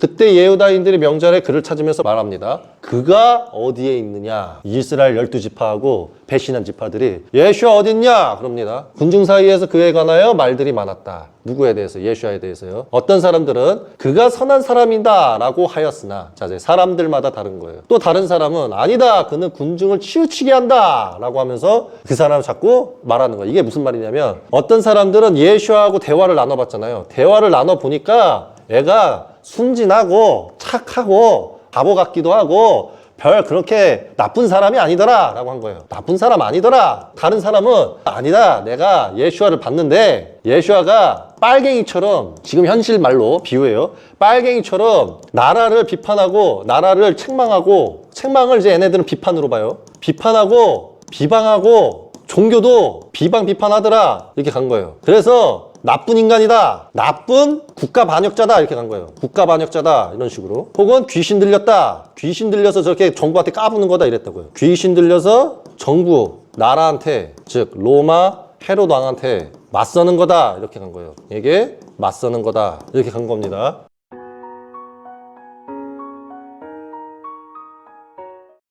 그때 예후다인들이 명절에 그를 찾으면서 말합니다. 그가 어디에 있느냐? 이스라엘 열두 지파하고 배신한 지파들이 예슈아 어딨냐? 그럽니다. 군중 사이에서 그에 관하여 말들이 많았다. 누구에 대해서? 예슈아에 대해서요. 어떤 사람들은 그가 선한 사람이다 라고 하였으나 자, 이제 사람들마다 다른 거예요. 또 다른 사람은 아니다. 그는 군중을 치우치게 한다 라고 하면서 그 사람을 자꾸 말하는 거예요. 이게 무슨 말이냐면 어떤 사람들은 예슈아하고 대화를 나눠봤잖아요. 대화를 나눠보니까 애가 순진하고 착하고 바보 같기도 하고 별 그렇게 나쁜 사람이 아니더라 라고 한 거예요. 나쁜 사람 아니더라. 다른 사람은 아니다. 내가 예슈아를 봤는데 예슈아가 빨갱이처럼 지금 현실 말로 비유해요. 빨갱이처럼 나라를 비판하고 나라를 책망하고 책망을 이제 얘네들은 비판으로 봐요. 비판하고 비방하고 종교도 비방 비판하더라. 이렇게 간 거예요. 그래서 나쁜 인간이다. 나쁜 국가 반역자다. 이렇게 간 거예요. 국가 반역자다. 이런 식으로. 혹은 귀신 들렸다. 귀신 들려서 저렇게 정부한테 까부는 거다. 이랬다고요. 귀신 들려서 정부 나라한테 즉 로마 헤롯 왕한테 맞서는 거다. 이렇게 간 거예요. 이게 맞서는 거다. 이렇게 간 겁니다